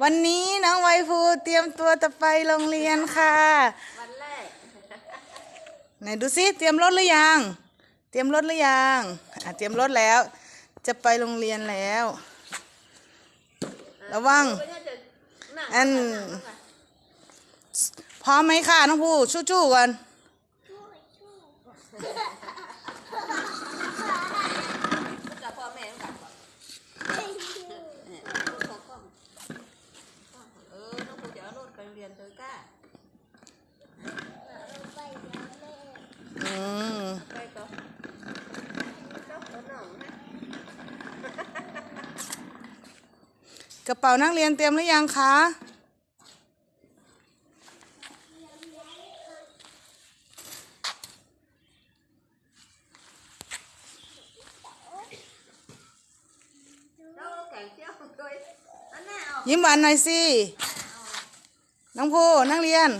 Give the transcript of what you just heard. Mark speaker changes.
Speaker 1: วันนี้น้องไวฟูเตรียมตัวจะไปโรงเรียนค่ะ
Speaker 2: วันแรก
Speaker 1: ไหนดูซิเตรียมรถหรือยัง เตรียมรถหรือยังอะเตรียมรถแล้ว จะไปโรงเรียนแล้ว ระวัง
Speaker 2: ก็จะจะนั่ง
Speaker 1: อันพร้อมไหมค่ะน้องผู้ชู้ๆกัน
Speaker 2: กับพ่อแม่กันก่อนเออน้องครูจะเอารถไปโรงเรียนเธอกล้า
Speaker 1: อืม
Speaker 2: ไปก่อนเจ้าขนมนะ
Speaker 1: กระเป๋านักเรียนเตรียมหรือยังคะ
Speaker 2: เจ้าแก่งเชี่ยวตัวอันน่าเอา
Speaker 1: ยิ้มหวานหน่อยสิ น้องผู้นักเรียน